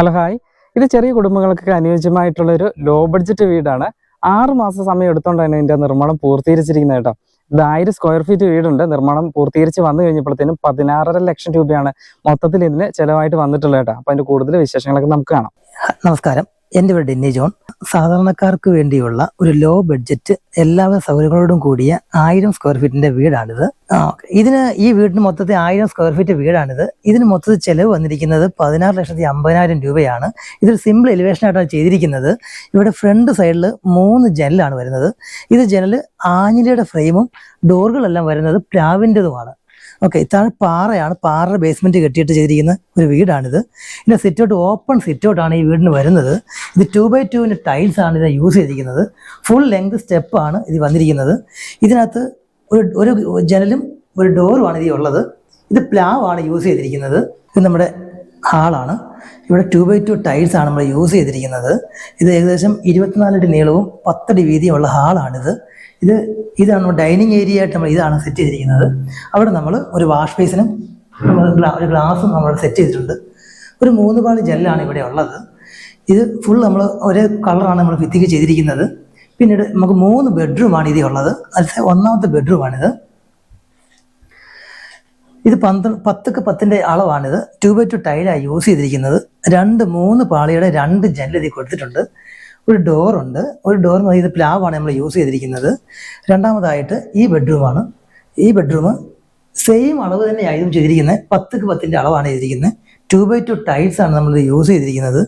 Hello hi ഇത് ചെറിയ കുടുംബങ്ങൾക്കൊക്കെ അനുയോജ്യമായിട്ടുള്ള ഒരു ലോ ബഡ്ജറ്റ് വീടാണ്. ആറ് മാസം സമയം എടുത്തോണ്ട് തന്നെ ഇതിന്റെ നിർമ്മാണം പൂർത്തീകരിച്ചിരിക്കുന്നത് കേട്ടോ. ഇത് ആയിരം സ്ക്വയർ ഫീറ്റ് വീടുണ്ട്. നിർമ്മാണം പൂർത്തീകരിച്ച് വന്നു കഴിഞ്ഞപ്പോഴത്തേനും പതിനാറര ലക്ഷം രൂപയാണ് മൊത്തത്തിൽ ഇതിന് ചെലവായിട്ട് വന്നിട്ടുള്ളത് കേട്ടോ. അപ്പൊ അതിന്റെ കൂടുതൽ വിശേഷങ്ങളൊക്കെ നമുക്ക് കാണാം. നമസ്കാരം. എന്റെ പേര് ഡെന്നി ജോൺ. സാധാരണക്കാർക്ക് വേണ്ടിയുള്ള ഒരു ലോ ബഡ്ജറ്റ് എല്ലാവിധ സൗകര്യങ്ങളോടും കൂടിയ ആയിരം സ്ക്വയർ ഫീറ്റിന്റെ വീടാണിത്. ഇതിന് ഈ വീടിന് മൊത്തത്തിൽ ആയിരം സ്ക്വയർ ഫീറ്റ് വീടാണിത്. ഇതിന് മൊത്തത്തിൽ ചെലവ് വന്നിരിക്കുന്നത് പതിനാറ് ലക്ഷത്തി അമ്പതിനായിരം രൂപയാണ്. ഇതൊരു സിമ്പിൾ എലിവേഷൻ ആയിട്ടാണ് ചെയ്തിരിക്കുന്നത്. ഇവിടെ ഫ്രണ്ട് സൈഡിൽ മൂന്ന് ജനലാണ് വരുന്നത്. ഇത് ജനൽ ആഞ്ഞിലയുടെ ഫ്രെയിമും ഡോറുകളെല്ലാം വരുന്നത് പ്ലാവിന്റെതുമാണ്. ഓക്കെ ഇതാണ് പാറയാണ്. പാറ ബേസ്മെന്റ് കെട്ടിയിട്ട് ചെയ്തിരിക്കുന്ന ഒരു വീടാണിത്. ഇതിന്റെ sit out open sit out ആണ് ഈ വീടിന് വരുന്നത്. ഇത് ടു ബൈ ടുവിന്റെ ടൈൽസ് ആണ് ഇത് യൂസ് ചെയ്തിരിക്കുന്നത്. ഫുൾ ലെങ്ത് സ്റ്റെപ്പ് ആണ് ഇത് വന്നിരിക്കുന്നത്. ഇതിനകത്ത് ഒരു ഒരു ജനലും ഒരു ഡോറുമാണ് ഇതിൽ ഉള്ളത് ഇത് പ്ലാവാണ് യൂസ് ചെയ്തിരിക്കുന്നത്. ഇത് നമ്മുടെ ഹാളാണ്. ഇവിടെ ടു ബൈ ടു ടൈൽസ് ആണ് നമ്മൾ യൂസ് ചെയ്തിരിക്കുന്നത്. ഇത് ഏകദേശം ഇരുപത്തിനാലടി നീളവും പത്തടി വീതിയുമുള്ള ഹാളാണിത്. ഇത് ഇതാണ് ഡൈനിങ് ഏരിയ ആയിട്ട് നമ്മൾ ഇതാണ് സെറ്റ് ചെയ്തിരിക്കുന്നത്. അവിടെ നമ്മൾ ഒരു വാഷ് ബേസിനും ഒരു ഗ്ലാസും നമ്മൾ സെറ്റ് ചെയ്തിട്ടുണ്ട്. ഒരു മൂന്ന് പാളി ജെല്ലാണ് ഇവിടെ ഉള്ളത്. ഇത് ഫുൾ നമ്മൾ ഒരേ കളറാണ് നമ്മൾ ഭിത്തിക്ക് ചെയ്തിരിക്കുന്നത്. പിന്നീട് നമുക്ക് മൂന്ന് ബെഡ്റൂമാണ് ഇതിൽ ഉള്ളത് അതിൽ ഒന്നാമത്തെ ബെഡ്റൂമാണിത് ഇത് പന്ത്ര പത്തൊക്കെ പത്തിന്റെ അളവാണിത്. ടു ബൈ ടു ടൈലാണ് യൂസ് ചെയ്തിരിക്കുന്നത്. രണ്ട് മൂന്ന് പാളിയുടെ രണ്ട് ജനൽ കൊടുത്തിട്ടുണ്ട്. ഒരു ഡോറുണ്ട് ഒരു ഡോർ ഇത് പ്ലാവാണ് നമ്മൾ യൂസ് ചെയ്തിരിക്കുന്നത്. രണ്ടാമതായിട്ട് ഈ ബെഡ്റൂമാണ് ഈ ബെഡ്റൂം സെയിം അളവ് തന്നെയാണ് ഇതും ചെയ്തിരിക്കുന്നത്. പത്തുക്ക് പത്തിന്റെ അളവാണ് ചെയ്തിരിക്കുന്നത്. ടു ബൈ ടു ടൈൽസ് ആണ് നമ്മൾ യൂസ് ചെയ്തിരിക്കുന്നത്.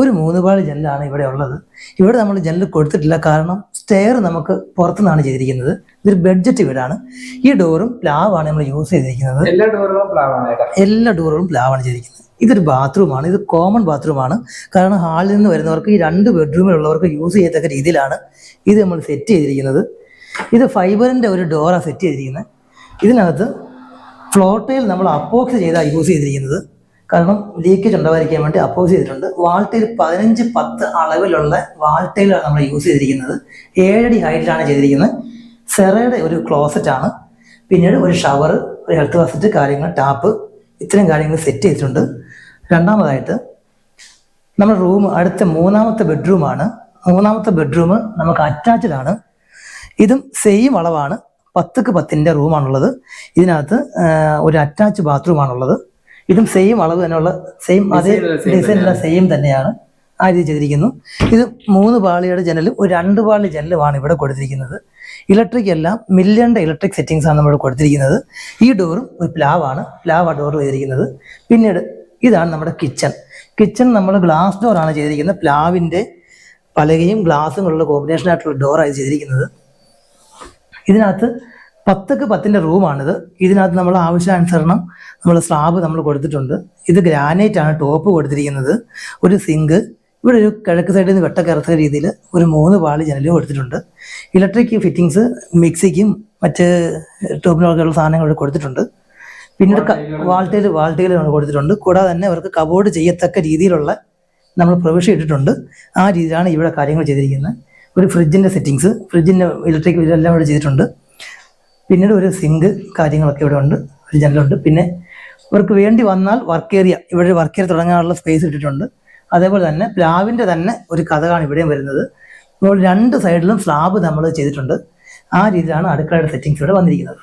ഒരു മൂന്ന് പാളി ജനലാണ് ഇവിടെ ഉള്ളത്. ഇവിടെ നമ്മൾ ജനൽ കൊടുത്തിട്ടില്ല. കാരണം സ്റ്റെയർ നമുക്ക് പുറത്തുനിന്നാണ് ചെയ്തിരിക്കുന്നത്. ഇതൊരു ബഡ്ജറ്റ് വീടാണ്. ഈ ഡോറും പ്ലാവാണ് നമ്മൾ യൂസ് ചെയ്തിരിക്കുന്നത്. എല്ലാ ഡോറുകളും പ്ലാവാണ് എല്ലാ ഡോറുകളും പ്ലാവാണ് ചെയ്തിരിക്കുന്നത്. ഇതൊരു ബാത്റൂമാണ് ഇത് കോമൺ ബാത്റൂമാണ് കാരണം ഹാളിൽ നിന്ന് വരുന്നവർക്ക് ഈ രണ്ട് ബെഡ്റൂമിലുള്ളവർക്ക് യൂസ് ചെയ്യത്തക്ക രീതിയിലാണ് ഇത് നമ്മൾ സെറ്റ് ചെയ്തിരിക്കുന്നത്. ഇത് ഫൈബറിന്റെ ഒരു ഡോറാണ് സെറ്റ് ചെയ്തിരിക്കുന്നത്. ഇതിനകത്ത് ഫ്ലോട്ടയിൽ നമ്മൾ അപ്പോക്സ് ചെയ്താണ് യൂസ് ചെയ്തിരിക്കുന്നത്. കാരണം ലീക്കേജ് ഉണ്ടാവാതിരിക്കാൻ വേണ്ടി അപ്പോസ് ചെയ്തിട്ടുണ്ട്. വാൾട്ടയിൽ പതിനഞ്ച് പത്ത് അളവിലുള്ള വാൾട്ടയിലാണ് നമ്മൾ യൂസ് ചെയ്തിരിക്കുന്നത്. ഏഴടി ഹൈറ്റിലാണ് ചെയ്തിരിക്കുന്നത്. സെറയുടെ ഒരു ക്ലോസറ്റ് ആണ്. പിന്നീട് ഒരു ഷവർ ഒരു ഹെൽത്ത് വസറ്റ് കാര്യങ്ങൾ ടാപ്പ് ഇത്തരം കാര്യങ്ങൾ സെറ്റ് ചെയ്തിട്ടുണ്ട്. രണ്ടാമതായിട്ട് നമ്മൾ റൂം അടുത്ത മൂന്നാമത്തെ ബെഡ്റൂമാണ് മൂന്നാമത്തെ ബെഡ്റൂം നമുക്ക് അറ്റാച്ച്ഡ് ആണ്. ഇതും സെയിം അളവാണ്. പത്തുക്ക് പത്തിന്റെ റൂമാണുള്ളത് ഇതിനകത്ത് ഒരു അറ്റാച്ച് ബാത്റൂമാണുള്ളത് ഇതും സെയിം അളവ് തന്നെയുള്ള സെയിം അതേ ഡിസൈനുള്ള സെയിം തന്നെയാണ്. ആ രീതി ചെയ്തിരിക്കുന്നു. ഇത് മൂന്ന് പാളിയുടെ ജനലും ഒരു രണ്ട് പാളി ജനലുമാണ് ഇവിടെ കൊടുത്തിരിക്കുന്നത്. ഇലക്ട്രിക് എല്ലാം മില്യന്റെ ഇലക്ട്രിക് സെറ്റിങ്സ് ആണ് നമ്മൾ കൊടുത്തിരിക്കുന്നത്. ഈ ഡോറും ഒരു പ്ലാവാണ് പ്ലാവ് ഡോർ ചെയ്തിരിക്കുന്നത്. പിന്നീട് ഇതാണ് നമ്മുടെ കിച്ചൺ കിച്ചൺ നമ്മൾ ഗ്ലാസ് ഡോർ ആണ് ചെയ്തിരിക്കുന്നത്. പ്ലാവിന്റെ പലകയും ഗ്ലാസും ഉള്ള കോമ്പിനേഷൻ ആയിട്ടുള്ള ഡോറാണ് ചെയ്തിരിക്കുന്നത്. ഇതിനകത്ത് പത്തൊക്കെ പത്തിന്റെ റൂമാണിത്. ഇതിനകത്ത് നമ്മൾ ആവശ്യാനുസരണം നമ്മൾ സ്ലാബ് നമ്മൾ കൊടുത്തിട്ടുണ്ട്. ഇത് ഗ്രാനൈറ്റ് ആണ് ടോപ്പ് കൊടുത്തിരിക്കുന്നത്. ഒരു സിങ്ക് ഇവിടെ ഒരു കിഴക്ക് സൈഡിൽ നിന്ന് വെട്ടക്കിറത്ത രീതിയിൽ ഒരു മൂന്ന് പാളി ജനലും കൊടുത്തിട്ടുണ്ട്. ഇലക്ട്രിക് ഫിറ്റിങ്സ് മിക്സിക്കും മറ്റ് ടോപ്പിനൊക്കെയുള്ള സാധനങ്ങൾ കൊടുത്തിട്ടുണ്ട്. പിന്നീട് വാൾട്ടയിൽ നമ്മൾ കൊടുത്തിട്ടുണ്ട്. കൂടാതെ തന്നെ അവർക്ക് കബോർഡ് ചെയ്യത്തക്ക രീതിയിലുള്ള നമ്മൾ പ്രൊവിഷൻ ഇട്ടിട്ടുണ്ട്. ആ രീതിയിലാണ് ഇവിടെ കാര്യങ്ങൾ ചെയ്തിരിക്കുന്നത്. ഒരു ഫ്രിഡ്ജിന്റെ സെറ്റിങ്സ് ഫ്രിഡ്ജിന്റെ ഇലക്ട്രിക് എല്ലാം ഇവിടെ ചെയ്തിട്ടുണ്ട്. പിന്നീട് ഒരു സിങ്ക് കാര്യങ്ങളൊക്കെ ഇവിടെ ഉണ്ട് ഒരു ജനലുണ്ട് പിന്നെ ഇവർക്ക് വേണ്ടി വന്നാൽ വർക്ക് ഏരിയ ഇവിടെ വർക്ക് ഏരിയ തുടങ്ങാനുള്ള സ്പേസ് ഇട്ടിട്ടുണ്ട്. അതേപോലെ തന്നെ പ്ലാവിന്റെ തന്നെ ഒരു കഥകാണ് ഇവിടെയും വരുന്നത്. നമ്മൾ രണ്ട് സൈഡിലും സ്ലാബ് നമ്മൾ ചെയ്തിട്ടുണ്ട്. ആ രീതിയിലാണ് അടുക്കളയുടെ സെറ്റിങ്സ് ഇവിടെ വന്നിരിക്കുന്നത്.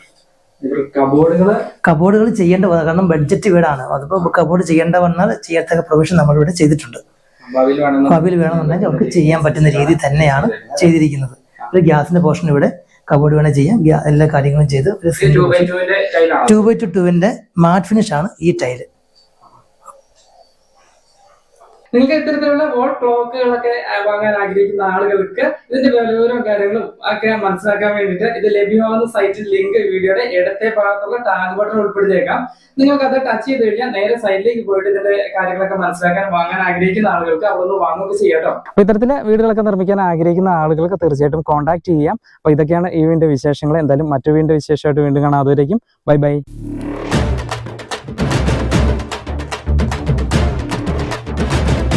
കബോർഡുകൾ ചെയ്യേണ്ട കാരണം ബഡ്ജറ്റ് വീടാണ്. അതിപ്പോൾ കബോർഡ് ചെയ്യേണ്ട വന്നാൽ ചെയ്യത്തക്ക പ്രൊവിഷൻ നമ്മളിവിടെ ചെയ്തിട്ടുണ്ട്. ഭാവിയിൽ വേണമെന്നുണ്ടെങ്കിൽ അവർക്ക് ചെയ്യാൻ പറ്റുന്ന രീതി തന്നെയാണ് ചെയ്തിരിക്കുന്നത്. ഒരു ഗ്യാസിന്റെ പോർഷൻ ഇവിടെ കബോർഡ് വേണേൽ ചെയ്യാം. എല്ലാ കാര്യങ്ങളും ചെയ്ത് ഒരു ടു ബൈ ടുവിന്റെ ടൈലാണ്. ടു ബൈ ടു ടുവിന്റെ മാറ്റ് ഫിനിഷ് ആണ് ഈ ടൈൽ നിങ്ങൾക്ക് ഇത്തരത്തിലുള്ള വോൾ ക്ലോക്കുകളൊക്കെ വാങ്ങാൻ ആഗ്രഹിക്കുന്ന ആളുകൾക്ക് ഇതിന്റെ വിലവിവരവും കാര്യങ്ങളും ഒക്കെ മനസ്സിലാക്കാൻ വേണ്ടിയിട്ട് ഇത് ലഭ്യമാകുന്ന സൈറ്റിൽ ലിങ്ക് വീഡിയോയുടെ ഇടത്തെ ഭാഗത്തുള്ള ടാഗ് ബട്ടൺ ഉൾപ്പെടുത്തിയേക്കാം. നിങ്ങൾക്ക് അത് ടച്ച് ചെയ്ത് കഴിഞ്ഞാൽ നേരെ സൈറ്റിലേക്ക് പോയിട്ട് ഇതിന്റെ കാര്യങ്ങളൊക്കെ മനസ്സിലാക്കാൻ വാങ്ങാൻ ആഗ്രഹിക്കുന്ന ആളുകൾക്ക് അവിടെ നിന്ന് വാങ്ങുകയൊക്കെ ചെയ്യാം കേട്ടോ. അപ്പൊ ഇത്തരത്തിലെ വീടുകളൊക്കെ നിർമ്മിക്കാൻ ആഗ്രഹിക്കുന്ന ആളുകൾക്ക് തീർച്ചയായിട്ടും കോൺടാക്ട് ചെയ്യാം. അപ്പൊ ഇതൊക്കെയാണ് ഈ വീടിന്റെ വിശേഷങ്ങൾ. എന്തായാലും മറ്റു വീടിന്റെ വിശേഷമായിട്ട് വീണ്ടും കാണാം. അതുവരേക്കും. Bye bye.